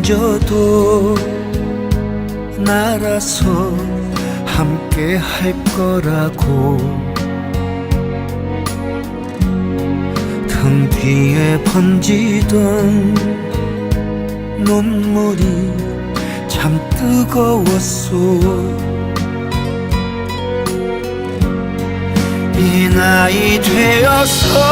등져도 날아서 함께 할 거라고. 등 뒤에 번지던 눈물이 참 뜨거웠소. 이 나이 되어서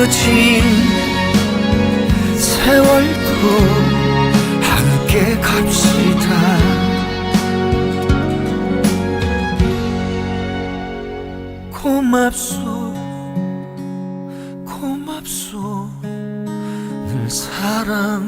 남겨진 세월도 함께 갑시다. 고맙소 고맙소. 늘 사랑하오